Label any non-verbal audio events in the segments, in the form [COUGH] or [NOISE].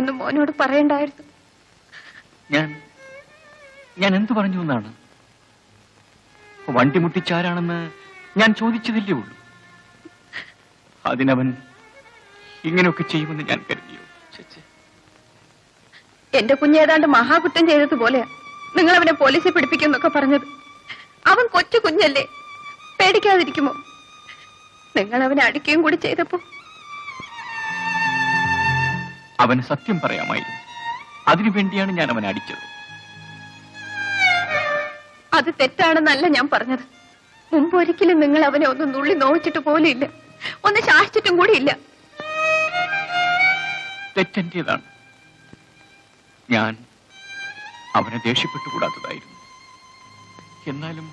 ഇങ്ങനെയൊന്നും മോനോട് പറയണ്ടായിരുന്നു. ഞാൻ ഞാൻ എന്തു പറഞ്ഞു എന്നാണ്? വണ്ടി മുട്ടിച്ചാരാണെന്ന് ഞാൻ ചോദിച്ചതില്ലേ ഉള്ളൂ. അതിനവൻ ഇങ്ങനെയൊക്കെ ചെയ്യുമെന്ന് ഞാൻ കരുതിയോ. എന്റെ കുഞ്ഞേതാണ്ട് മഹാകുറ്റം ചെയ്തതുപോലെയാ നിങ്ങൾ അവനെ പോലീസിൽ പിടിപ്പിക്കുമെന്നൊക്കെ പറഞ്ഞത്. അവൻ കൊച്ചു കുഞ്ഞല്ലേ? പേടിക്കാതിരിക്കുമോ? നിങ്ങൾ അവനെ അടിക്കുകയും കൂടി ചെയ്തപ്പോ അവന് സത്യം പറയാമായിരുന്നു അതിനു വേണ്ടിയാണ് ഞാൻ അവനെ അടിച്ചത്. അത് തെറ്റാണെന്നല്ല ഞാൻ പറഞ്ഞത്. മുമ്പ് ഒരിക്കലും നിങ്ങൾ അവനെ ഒന്ന് നുള്ളി നോവിച്ചിട്ട് പോലും ഇല്ല ഒന്ന് ശാസിച്ചിട്ടും ഇല്ല തെറ്റെന്റേതാണ്. ഞാൻ അവനെ ദേഷ്യപ്പെട്ടുകൂടാത്തതായിരുന്നു. എന്നാലും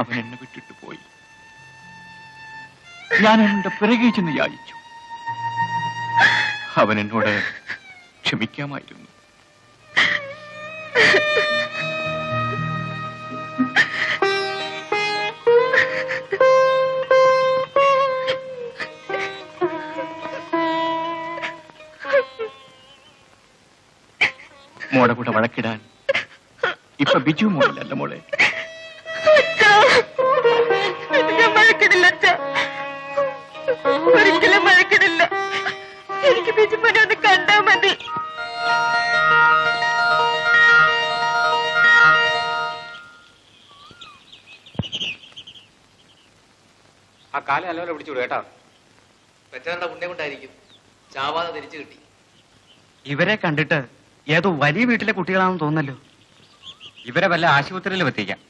അവൻ എന്നെ വിട്ടിട്ട് പോയി. ഞാൻ അവന്റെ പിറകെ ചെന്ന് യാചിച്ചു. അവൻ എന്നോട് ക്ഷമിക്കാമായിരുന്നു. മോടെ കൂടെ വഴക്കിടാൻ ഇപ്പൊ ബിജു മോളിലല്ല മോളെ. നല്ലപോലെ പിടിച്ചു കേട്ടോ. പെറ്റവരുടെ ഉണ്ണെ കൊണ്ടായിരിക്കും. ചാവാതെ തിരിച്ചു കിട്ടി. ഇവരെ കണ്ടിട്ട് ഏതോ വലിയ വീട്ടിലെ കുട്ടികളാണെന്ന് തോന്നല്ലോ ഇവരെ വല്ല ആശുപത്രിയിലും എത്തിക്കാം.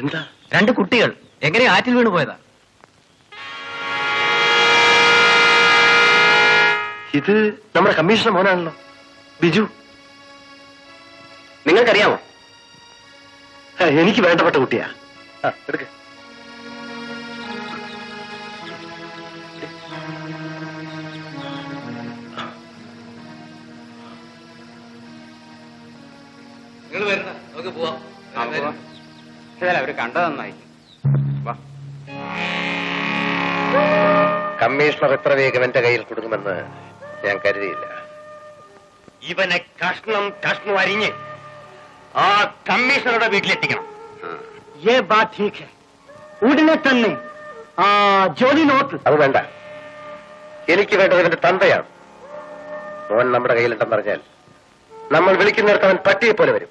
എന്താ? രണ്ട് കുട്ടികൾ. എങ്ങനെ ആറ്റിൽ വീണ് പോയതാ? ഇത് നമ്മുടെ കമ്മീഷണർ മോനാണല്ലോ. ബിജു. നിങ്ങൾക്കറിയാമോ? എനിക്ക് വേണ്ടപ്പെട്ട കുട്ടിയാ. എടുക്ക്. നിങ്ങൾ നമുക്ക് പോവാം. അവർ കണ്ടത് നന്നായി വാ. കമ്മീഷണർ എത്ര വേഗം എന്റെ കയ്യിൽ കൊടുക്കുമെന്ന് ഞാൻ കരുതിയില്ല. ഇവനെ കഷ്ണം കഷ്ണം അരിഞ്ഞ് ആ കമ്മീഷണറുടെ വീട്ടിലെത്തിക്കണം. ഏ ബാത് ഠീക് ഉടനെ തന്നെ ആ ജോലി നോട്ട് അത് വേണ്ട. എനിക്ക് വേണ്ടതിന്റെ തന്തയാണ്. മോൻ നമ്മുടെ കയ്യിലുണ്ടെന്ന് പറഞ്ഞാൽ നമ്മൾ വിളിക്കുന്നിടത്ത് അവൻ പട്ടിയെ പോലെ വരും.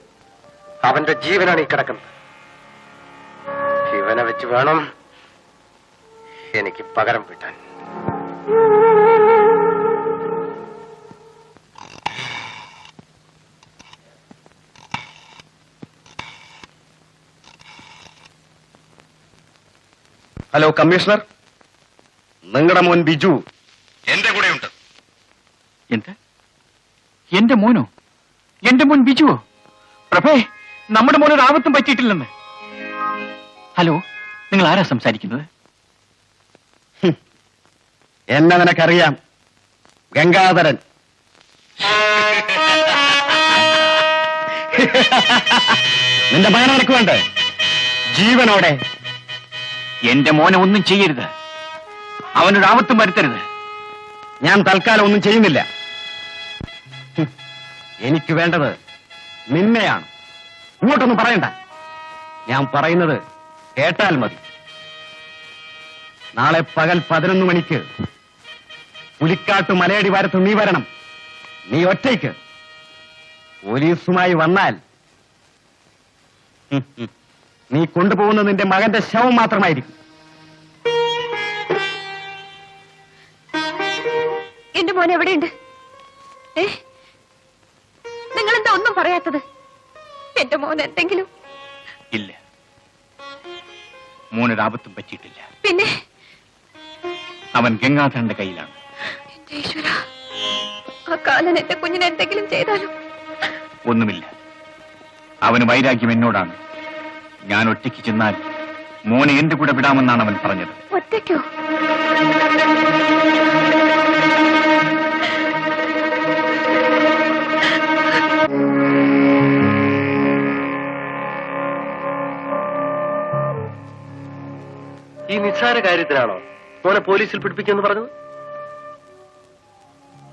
അവന്റെ ജീവനാണ് ഈ കിടക്കുന്നത്. ഇവനെ വെച്ച് വേണം എനിക്ക് പകരം വീട്ടാൻ. Hello commissioner. നിങ്ങളുടെ മോൻ ബിജു. എന്റെ കൂടെ ഉണ്ട് എന്ത്? എന്റെ മോനോ? എന്റെ മോൻ ബിജുവോ? പ്രഭേ നമ്മുടെ മോനൊരു ആപത്തും പറ്റിയിട്ടില്ലെന്ന്. ഹലോ നിങ്ങൾ ആരാ സംസാരിക്കുന്നത് എന്നെ നിനക്കറിയാം. ഗംഗാധരൻ. [LAUGHS] നിന്റെ മകനെ നിനക്ക് വേണ്ടേ? ജീവനോടെ. എന്റെ മോനെ ഒന്നും ചെയ്യരുത്. അവനൊരു ആപത്തും വരുത്തരുത്. ഞാൻ തൽക്കാലം ഒന്നും ചെയ്യുന്നില്ല. എനിക്ക് വേണ്ടത് നിന്നെയാണ്. ഇങ്ങോട്ടൊന്നും പറയണ്ട. ഞാൻ പറയുന്നത് കേട്ടാൽ മതി. നാളെ പകൽ പതിനൊന്ന് മണിക്ക് പുലിക്കാട്ട് മലയടി വാരത്ത് നീ വരണം. നീ ഒറ്റയ്ക്ക്. പോലീസുമായി വന്നാൽ. നീ കൊണ്ടുപോകുന്നത് നിന്റെ മകന്റെ ശവം മാത്രമായിരിക്കും. എന്റെ മോൻ എവിടെയുണ്ട്? ഏ? നിങ്ങൾ എന്താ ഒന്നും പറയാത്തത്? എന്റെ മോൻ എന്തെങ്കിലും? ഇല്ല. മോനൊരു ആപത്തും പറ്റിയിട്ടില്ല. പിന്നെ? അവൻ ഗംഗാധരന്റെ കയ്യിലാണ്. എന്റെ ഈശ്വര ആ കാലൻ എന്റെ കുഞ്ഞിനെ എന്തെങ്കിലും ചെയ്താലും? ഒന്നുമില്ല. അവന് വൈരാഗ്യം എന്നോടാണ്. ഞാൻ ഒറ്റയ്ക്ക് ചെന്നാൽ മോനെ എന്റെ കൂടെ വിടാമെന്നാണ് അവൻ പറഞ്ഞത്. ഒറ്റയ്ക്കോ? ഈ നിസ്സാര കാര്യത്തിലാണോ മോനെ പോലീസിൽ പിടിപ്പിക്കുമെന്ന് പറഞ്ഞത്?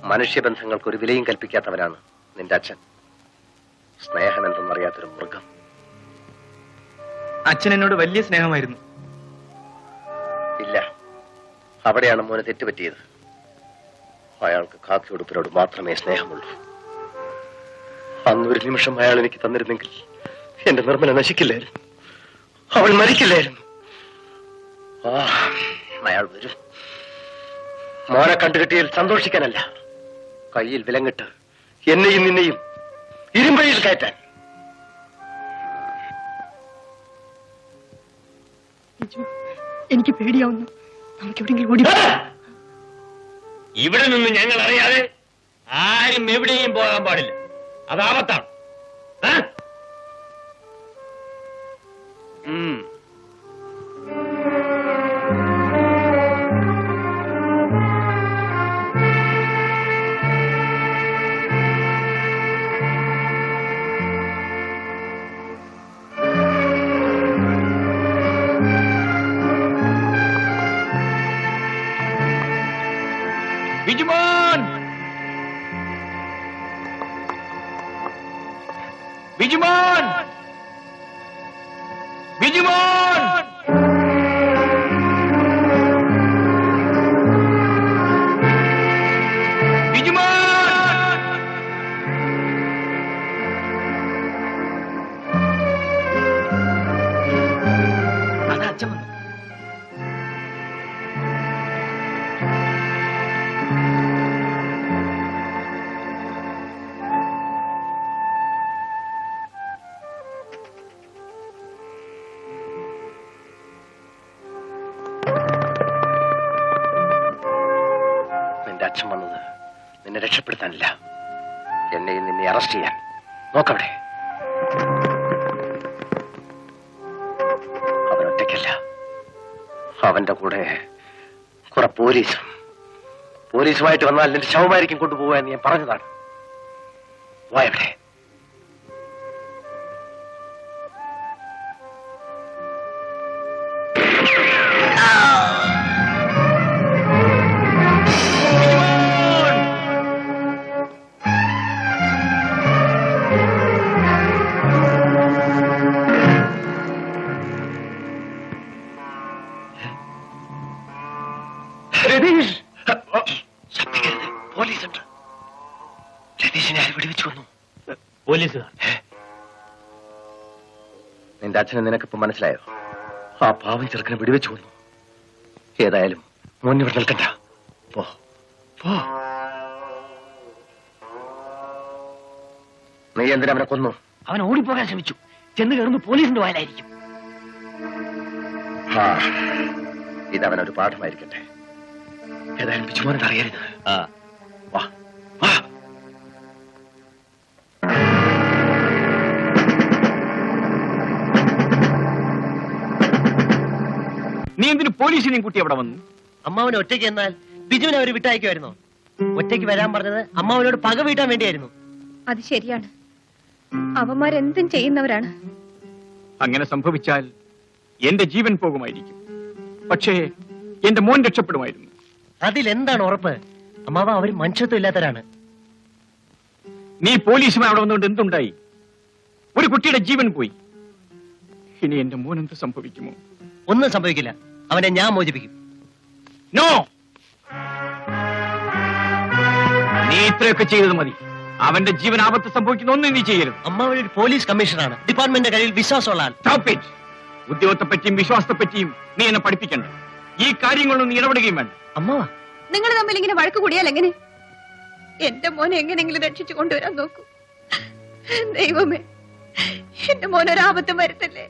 മനുഷ്യബന്ധങ്ങൾക്ക് ഒരു വിലയും കൽപ്പിക്കാത്തവനാണ് നിന്റെ അച്ഛൻ. സ്നേഹം എന്തെന്നറിയാത്തൊരു മൃഗം. അച്ഛൻ എന്നോട് വലിയ സ്നേഹമായിരുന്നു. ഇല്ല. അവിടെയാണ് മോനെ തെറ്റുപറ്റിയത്. അയാൾക്ക് കാക്കി ഉടുപ്പിനോട് മാത്രമേ സ്നേഹമുള്ളൂ. അന്ന് ഒരു നിമിഷം അയാൾ എനിക്ക് തന്നിരുന്നെങ്കിൽ എന്റെ നിർമ്മല നശിക്കില്ലായിരുന്നു. അവൾ മരിക്കില്ലായിരുന്നു. ആ അയാൾ വരും. മോനെ കണ്ടുകിട്ടിയതിൽ സന്തോഷിക്കാനല്ല. കയ്യിൽ വിലങ്ങിട്ട് എന്നെയും നിന്നെയും ഇരുമ്പഴിയിൽ കയറ്റാൻ. എനിക്ക് പേടിയാവുന്നു. നമുക്ക് എവിടെയെങ്കിലും ഓടി ഇവിടെ നിന്ന് ഞങ്ങൾ അറിയാതെ ആരും എവിടെയും പോകാൻ പാടില്ല. അത് ആപത്താണ്? ഉം. നിന്നെ രക്ഷപ്പെടുത്താനില്ല എന്നെയും നിന്നെ അറസ്റ്റ് ചെയ്യാൻ. നോക്കവിടെ. അവൻ ഒറ്റയ്ക്കല്ല. അവന്റെ കൂടെ കുറെ പോലീസും. പോലീസുമായിട്ട് വന്നാൽ നിന്റെ ശവമായിരിക്കും കൊണ്ടുപോകാൻ ഞാൻ പറഞ്ഞതാണ്. വായവിടെ. രതീഷ്. ശബ്ദിക്കരുത് പോലീസുണ്ട്. രതീഷിനെ ആര് വെടിവെച്ചു വന്നു പോലീസുകാർ. നിന്റെ അച്ഛനെ നിനക്കിപ്പോ മനസ്സിലായോ? ആ പാവം ചെറുക്കനെ വെടിവെച്ചു വന്നു ഏതായാലും മോനിവിടെ നിൽക്കണ്ട. പോ പോ. നീ എന്തിനാ അവനെ കൊന്നു? അവൻ ഓടിപ്പോകാൻ ശ്രമിച്ചു. ചെന്ന് കയറുമ്പോ പോലീസിന്റെ വായനായിരിക്കും ഇതവനൊരു പാഠമായിരിക്കട്ടെ. ഏതായാലും ബിജുമോനത് അറിയരുത് വാ. വാ. നീ എന്തിനു പോലീസിനെയും കൂട്ടി അവിടെ വന്നു? അമ്മാവനെ ഒറ്റയ്ക്ക് എന്നാൽ ബിജുവിനെ അവർ വിട്ടയക്കുമായിരുന്നോ? ഒറ്റയ്ക്ക് വരാൻ പറഞ്ഞത് അമ്മാവനോട് പക വീട്ടാൻ വേണ്ടിയായിരുന്നു. അത് ശരിയാണ്. അവന്മാരെന്തും ചെയ്യുന്നവരാണ്. അങ്ങനെ സംഭവിച്ചാൽ എന്റെ ജീവൻ പോകുമായിരിക്കും. പക്ഷേ എന്റെ മോൻ രക്ഷപ്പെടുമായിരുന്നു. അതിലെന്താണ് ഉറപ്പ്? അമ്മാവ അവർ മനുഷ്യത്വം ഇല്ലാത്തവരാണ് നീ പോലീസുമായി അവിടെ വന്നുകൊണ്ട് എന്തുണ്ടായി? ഒരു കുട്ടിയുടെ ജീവൻ പോയി. ഇനി എന്റെ മോൻ എന്ത് സംഭവിക്കുമോ? ഒന്നും സംഭവിക്കില്ല. അവനെ ഞാൻ മോചിപ്പിക്കും. നോ നീ ഇത്രയൊക്കെ ചെയ്തത് മതി. അവന്റെ ജീവൻ ആപത്ത് സംഭവിക്കുന്ന ഒന്നും നീ ചെയ്യരുത്. അമ്മാവൻ ഒരു പോലീസ് കമ്മീഷണറാണ്. ഡിപ്പാർട്ട്മെന്റിന്റെ കയ്യിൽ വിശ്വാസമുള്ള ആൾ. ഉദ്യോഗത്തെ പറ്റിയും വിശ്വാസത്തെ പറ്റിയും നീ എന്നെ പഠിപ്പിക്കണ്ട. ഈ കാര്യങ്ങളൊന്നും നീ ഇടപെടുകയും വേണ്ട. അമ്മാവ. നിങ്ങൾ തമ്മിൽ ഇങ്ങനെ വഴക്ക് കൂടിയാൽ എങ്ങനെ? എന്റെ മോനെ എങ്ങനെങ്കിലും രക്ഷിച്ചു കൊണ്ടുവരാൻ നോക്കൂ. ദൈവമേ എന്റെ മോനൊരാപത്തും വരുത്തല്ലേ?